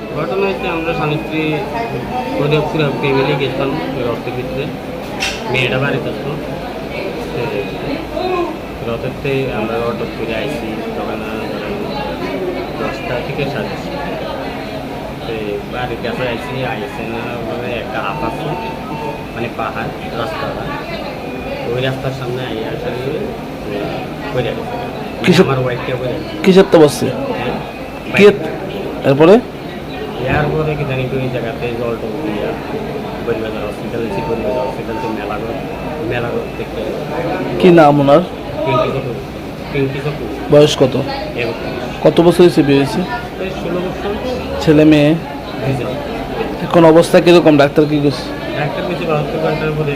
ঘটনা হচ্ছে আমরা স্বামী স্ত্রী উদয়পুর ফ্যামিলি গেছিলাম রথের ভিতরে মেয়েটা বাড়িতে আসলো রথেরতে আমরা অটো করে আইসি তখন দশটা থেকে সাড়ে দশটা। তো বাড়ির কাছে আইসি আইসে না একটা মানে পাহাড় রাস্তাটা ওই রাস্তার সামনে আই আসলে করে গেছে। কিসব- আমার ওয়াইফকে করে কিসের তো বসছে কি এরপরে? ইয়ার পরে কি জানি ওই জায়গাতে জল টল দিয়া বরিবাজার হসপিটাল ছিল বরিবাজার হসপিটাল থেকে মেলাঘর মেলাঘর থেকে কি নাম ওনার? পিঙ্কি পিঙ্কি বয়স কত? কত বছর হয়েছে বিয়ে হয়েছে? ষোলো বছর। ছেলে মেয়ে? এখন অবস্থা কীরকম? ডাক্তার কি করছে একটা কিছু বাহাত্তর ঘণ্টার পরে